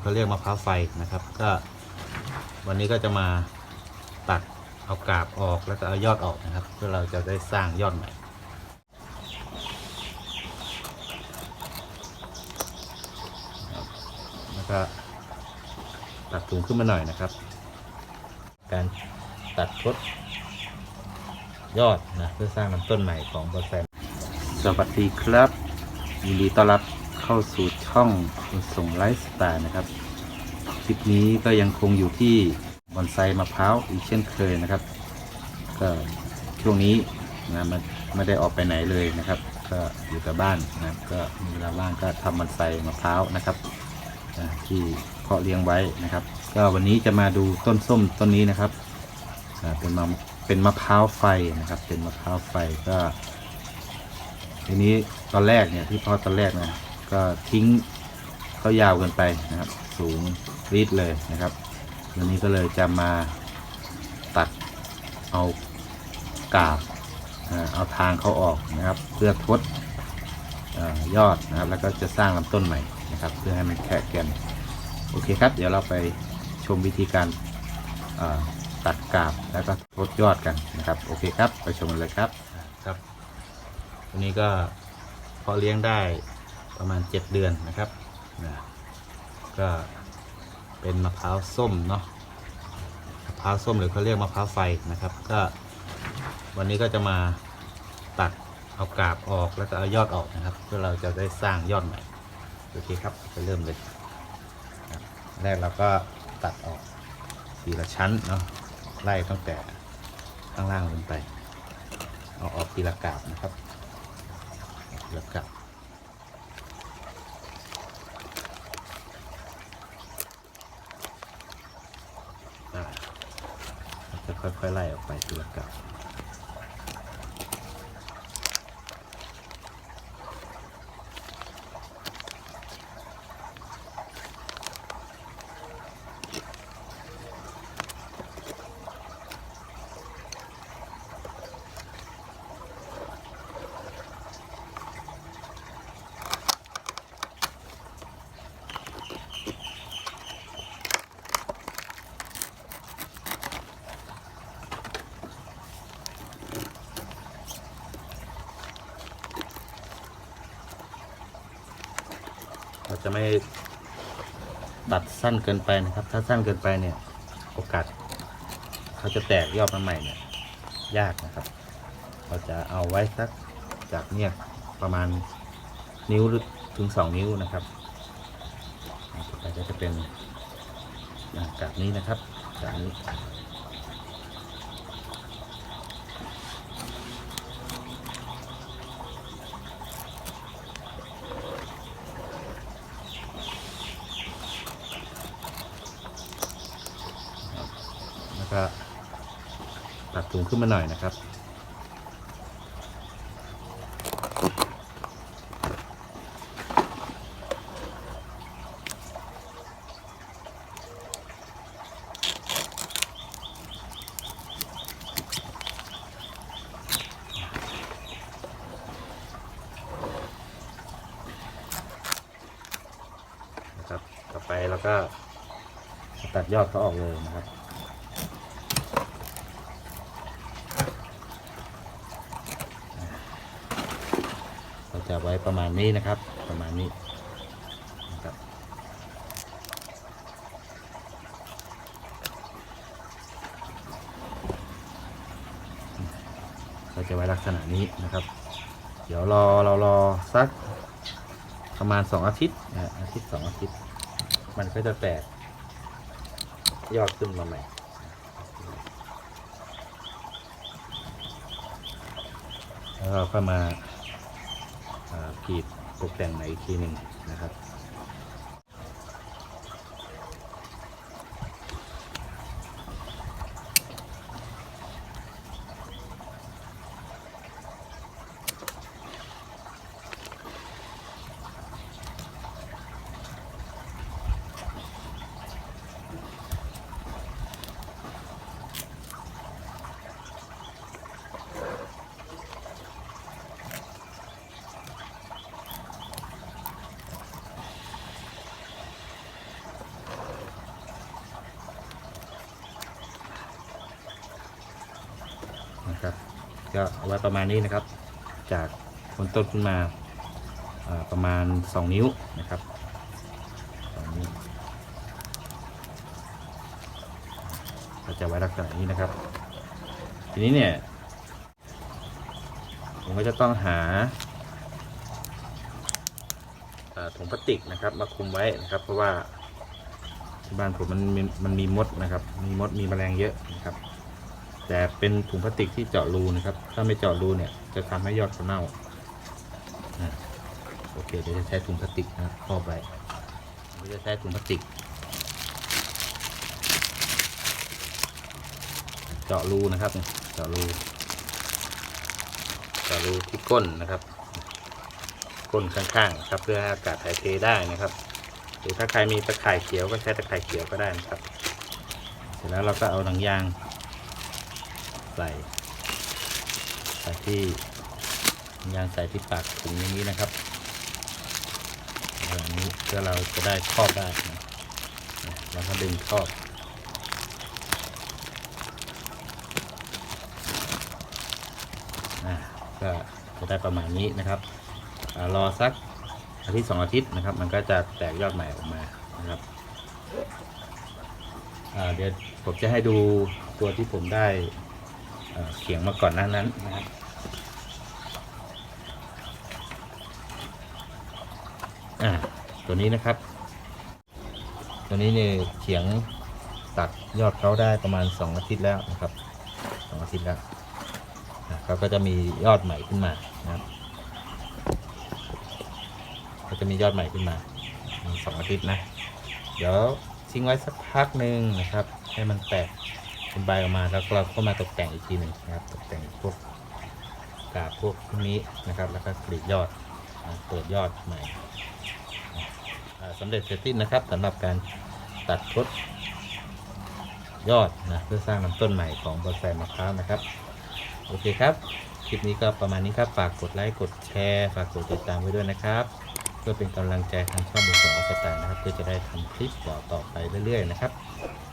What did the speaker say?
เขาเรียกมะพร้าวไฟนะครับ ก็ วันนี้ก็จะมาตัดเอากาบออกแล้วก็เอายอดออกนะครับ เพื่อเราจะได้สร้างยอดใหม่แล้วก็ตัดถุงขึ้นมาหน่อยนะครับ การตัดทดยอดนะเพื่อสร้างลำต้นใหม่ของบอแซสวัสดีครับยินดีต้อนรับ เข้าสู่ช่องคุณส่งไลฟ์สไตล์นะครับ คลิปนี้ก็ยังคงอยู่ที่บอนไซมะพร้าวอีกเช่นเคยนะครับ ก็ช่วงนี้นะมันไม่ได้ออกไปไหนเลยนะครับ ก็อยู่กับบ้านนะก็มีเวลาว่างก็ทำบอนไซมะพร้าวนะครับที่เพาะเลี้ยงไว้นะครับ ก็วันนี้จะมาดูต้นส้มต้นนี้นะครับเป็นมะเป็นมะพร้าวไฟนะครับ เป็นมะพร้าวไฟก็ทีนี้ตอนแรกเนี่ยที่พาะตอนแรกนะ ก็ทิ้งเขายาวเกินไปนะครับ สูงรีดเลยนะครับวันนี้ก็เลยจะมาตัดเอากาบเอาทางเขาออกนะครับ เพื่อทดอยอดนะครับ แล้วก็จะสร้างลำต้นใหม่นะครับ เพื่อให้มันแข็งแกร่งโอเคครับ เดี๋ยวเราไปชมวิธีการตัดกาบแล้วก็ทดยอดกันนะครับ โอเคครับ ไปชมกันเลยครับครับวันนี้ก็เพาะเลี้ยงได้ ประมาณ 7 เดือนนะครับนะก็เป็นมะพร้าวส้มเนาะมะพร้าวส้มหรือเขาเรียกมะพร้าวไฟนะครับ ก็วันนี้ก็จะมาตัดเอากาบออกแล้วก็เอายอดออกนะครับ เพื่อเราจะได้สร้างยอดใหม่โอเคครับไปเริ่มเลยแรกเราก็ตัดออกทีละชั้นเนาะไล่ตั้งแต่ข้างล่างลงไป เอาออกทีละกาบนะครับทีละกาบอ่าจะ ค่อยไล่ออกไปทีละกับ จะไม่ตัดสั้นเกินไปนะครับ ถ้าสั้นเกินไปเนี่ย โอกาสเขาจะแตกยอดมาใหม่เนี่ย ยากนะครับ เราจะเอาไว้สักจากเนี่ยประมาณนิ้วหรือถึงสองนิ้วนะครับต่อไปก็จะเป็นอ่ากาบนี้นะครับกาบนี้ แล้วก็ ตัดถุงขึ้นมาหน่อยนะครับ นะครับ ต่อไปเราก็ตัดยอดเขาออกเลยนะครับ เราจะ ไว้ประมาณนี้นะครับ ประมาณนี้นะครับเราจะไว้ลักษณะนี้นะครับ เดี๋ยวรอเรารอสักประมาณสองอาทิตย์นะอาทิตย์สองอาทิตย์ มันก็จะแตกยอดขึ้นมาใหม่แล้วเราก็มา กรีดตกแต่งใหม่อีกทีหนึ่งนะครับ ค ก็เอาไว้ประมาณนี้นะครับ จากคนต้นขึ้นมาประมาณ 2 นิ้วนะครับสองนิ้วก็จะไว้ลักษณะนี้นะครับ ทีนี้เนี่ยผมก็จะต้องหาถุงพลาสติกนะครับมาคุมไว้นะครับ เพราะว่าที่บ้านผมมันมันมีมดนะครับ มีมดมีแมลงเยอะนะครับ แต่เป็นถุงพลาสติกที่เจาะรูนะครับ ถ้าไม่เจาะรูเนี่ยจะทำให้ยอดเขาเน่าโอเคเดี๋ยวจะใช้ถุงพลาสติกนะครับครอบไว้ผมจะใช้ถุงพลาสติก เจาะรูนะครับเนี่ยเจาะรูเจาะรูที่ก้นนะครับก้นข้างๆนะครับเพื่อให้อากาศถ่ายเทได้นะครับหรือถ้าใครมีตะข่ายเขียวก็ใช้ตะข่ายเขียวก็ได้นะครับ เสร็จแล้วเราก็เอาหนังยาง ใส่ใส่ที่ยางใส่ที่ปากถุงอย่างนี้นะครับแบบนี้เพื่อเราจะได้ครอบได้นะแล้วก็ดึงครอบอ่าก็จะได้ประมาณนี้นะครับอรอสักอาทิตย์สองอาทิตย์นะครับ มันก็จะแตกยอดใหม่ออกมานะครับเดี๋ยวผมจะให้ดูตัวที่ผมได้ เขียงมาก่อนหน้านั้นนะครับอ่าตัวนี้นะครับ ตัวนี้เนี่ยเขียงตัดยอดเขาได้ประมาณสองอาทิตย์แล้วนะครับสองอาทิตย์แล้วนะเขาก็จะมียอดใหม่ขึ้นมานะครับก็จะมียอดใหม่ขึ้นมาสองอาทิตย์นะ เดี๋ยวทิ้งไว้สักพักหนึ่งนะครับ ให้มันแตก เป็นใบออกมาแล้วเราก็มาตกแต่งอีกทีหนึ่งนะครับ ตกแต่งพวกกาบพวกพวกนี้นะครับ แล้วก็กรีดยอดเปิดยอดใหม่อ่าสำเร็จเสร็จสิ้นนะครับสำหรับการตัดทดยอดนะเพื่อสร้างลำต้นใหม่ของบอนไซมะพร้าวนะครับ โอเคครับ คลิปนี้ก็ประมาณนี้ครับ ฝากกดไลค์กดแชร์ ฝากกดติดตามไว้ด้วยนะครับเพื่อเป็นกำลังใจทางช่องบุญของอสตานะครับเพื่อจะได้ทำคลิปต่อต่อๆไปเรื่อยๆนะครับ